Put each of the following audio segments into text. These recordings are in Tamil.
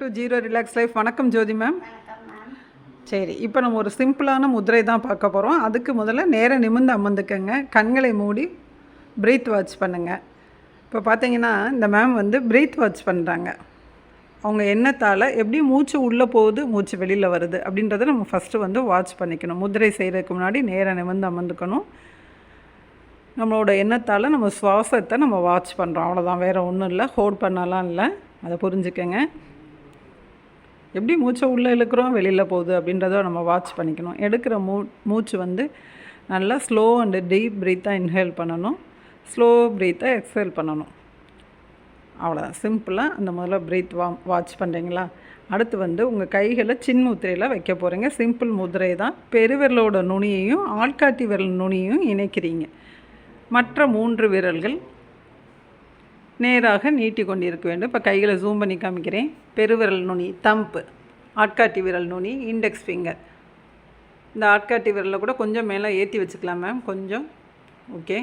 டு ஜீரோ ரிலாக்ஸ் லைஃப் வணக்கம் ஜோதி மேம் சரி இப்போ நம்ம ஒரு சிம்பிளான முதிரை தான் பார்க்க போகிறோம் அதுக்கு முதல்ல நேர நிமிர்ந்து அமர்ந்துக்கங்க. கண்களை மூடி பிரீத் வாட்ச் பண்ணுங்கள் இப்போ பார்த்தீங்கன்னா இந்த மேம் வந்து பிரீத் வாட்ச் பண்ணுறாங்க அவங்க எண்ணத்தால் எப்படி மூச்சு உள்ளே போகுது மூச்சு வெளியில் வருது அப்படின்றத நம்ம ஃபஸ்ட்டு வந்து வாட்ச் பண்ணிக்கணும். முதிரை செய்கிறதுக்கு முன்னாடி நேர நிமிர்ந்து அமர்ந்துக்கணும். நம்மளோட எண்ணத்தால் நம்ம சுவாசத்தை நம்ம வாட்ச் பண்ணுறோம் அவ்வளோதான் வேறு ஒன்றும் இல்லை. ஹோல்ட் பண்ணலாம் இல்லை. அதை புரிஞ்சுக்கங்க. எப்படி மூச்சை உள்ளே இழுக்கிறோம் வெளியில் போகுது அப்படின்றத நம்ம வாட்ச் பண்ணிக்கணும். எடுக்கிற மூ மூச்சு வந்து நல்லா ஸ்லோ அண்டு டீப் ப்ரீத்தாக இன்ஹேல் பண்ணணும். ஸ்லோ ப்ரீத்தாக எக்ஸேல் பண்ணணும். அவ்வளோதான் சிம்பிளாக அந்த முதல்ல ப்ரீத் வா வாட்ச் பண்ணுறீங்களா அடுத்து வந்து உங்கள் கைகளை சின் முத்திரையில் வைக்க போகிறீங்க சிம்பிள் முதிரை தான். பெருவிரலோட நுனியையும் ஆள்காட்டி விரல் நுனியையும் இணைக்கிறீங்க. மற்ற மூன்று விரல்கள் நேராக நீட்டி கொண்டிருக்க வேண்டும். இப்போ கைகளை ஜூம் பண்ணி காமிக்கிறேன். பெருவிரல் நுனி தம்ப்பு ஆட்காட்டி விரல் நுனி இண்டெக்ஸ் ஃபிங்கர் இந்த ஆட்காட்டி விரலில் கூட கொஞ்சம் மேலே ஏற்றி வச்சுக்கலாம் மேம் கொஞ்சம். ஓகே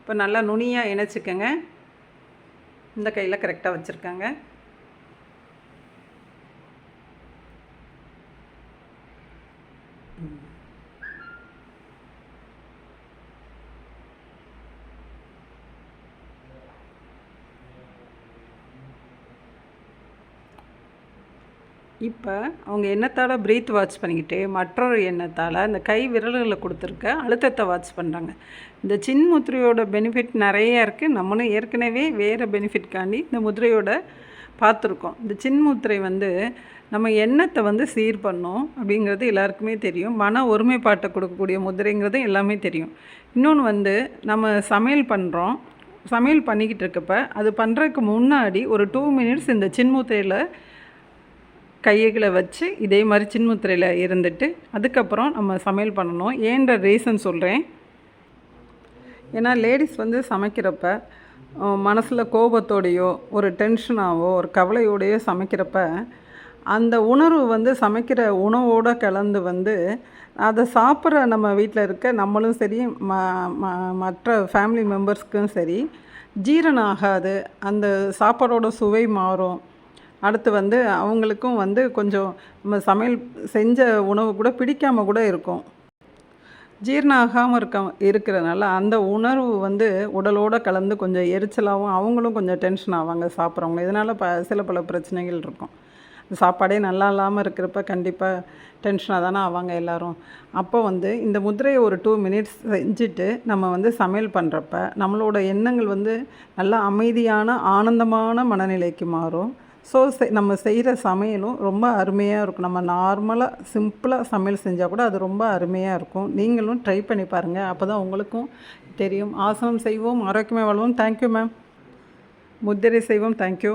இப்போ நல்லா நுனியாக இணைச்சிக்கங்க. இந்த கையில் கரெக்டாக வச்சுருக்காங்க. இப்போ அவங்க எண்ணத்தால் ப்ரீத் வாட்ச் பண்ணிக்கிட்டு மற்றொரு எண்ணத்தால் அந்த கை விரல்களில் கொடுத்துருக்க அழுத்தத்தை வாட்ச் பண்ணுறாங்க இந்த சின் முத்திரையோட பெனிஃபிட் நிறைய இருக்குது நம்மளும் ஏற்கனவே வேறு பெனிஃபிட்காண்டி இந்த முதிரையோட பார்த்துருக்கோம். இந்த சின் முத்திரை வந்து நம்ம எண்ணத்தை வந்து சீர் பண்ணோம் அப்படிங்கிறது எல்லாருக்குமே தெரியும். மன ஒருமைப்பாட்டை கொடுக்கக்கூடிய முதிரைங்கிறது எல்லாமே தெரியும். இன்னொன்று வந்து நம்ம சமையல் பண்ணுறோம் சமையல் பண்ணிக்கிட்டு இருக்கப்ப அது பண்ணுறதுக்கு முன்னாடி ஒரு டூ மினிட்ஸ் இந்த சின்முத்திரையில் கைகளை வச்சு இதே மாதிரி சின்முத்திரையில் இருந்துட்டு அதுக்கப்புறம் நம்ம சமையல் பண்ணணும். ஏன்ற ரீசன் சொல்கிறேன் ஏன்னா லேடிஸ் வந்து சமைக்கிறப்ப மனசில் கோபத்தோடையோ ஒரு டென்ஷனாகவோ ஒரு கவலையோடையோ சமைக்கிறப்ப அந்த உணர்வு வந்து சமைக்கிற உணவோடு கலந்து வந்து அதை சாப்பிட்ற நம்ம வீட்டில் இருக்க நம்மளும் சரி ம மற்ற ஃபேமிலி மெம்பர்ஸ்க்கும் சரி ஜீரணம் ஆகாது. அந்த சாப்பாடோட சுவை மாறும். அடுத்து வந்து அவங்களுக்கும் வந்து கொஞ்சம் நம்ம சமையல் செஞ்ச உணவு கூட பிடிக்காமல் கூட இருக்கும். ஜீரணம் ஆகாமல் இருக்க இருக்கிறனால அந்த உணர்வு வந்து உடலோடு கலந்து கொஞ்சம் எரிச்சலாகவும் அவங்களும் கொஞ்சம் டென்ஷன் ஆவாங்க சாப்பிட்றவங்க. இதனால் ப சில பல பிரச்சனைகள் இருக்கும். சாப்பாடே நல்லா இல்லாமல் இருக்கிறப்ப கண்டிப்பாக டென்ஷனாக தானே ஆவாங்க எல்லோரும். அப்போ வந்து இந்த முதிரையை ஒரு டூ மினிட்ஸ் செஞ்சுட்டு நம்ம வந்து சமையல் பண்ணுறப்ப நம்மளோட எண்ணங்கள் வந்து நல்லா அமைதியான ஆனந்தமான மனநிலைக்கு மாறும். ஸோ நம்ம செய்கிற சமையலும் ரொம்ப அருமையாக இருக்கும். நம்ம நார்மலாக சிம்பிளாக சமையல் செஞ்சால் கூட அது ரொம்ப அருமையாக இருக்கும். நீங்களும் ட்ரை பண்ணி பாருங்கள் அப்போ தான் உங்களுக்கும் தெரியும். ஆசனம் செய்வோம் ஆரோக்கியமாக வாழ்வோம். தேங்க்யூ மேம் முத்திரை செய்வோம். தேங்க்யூ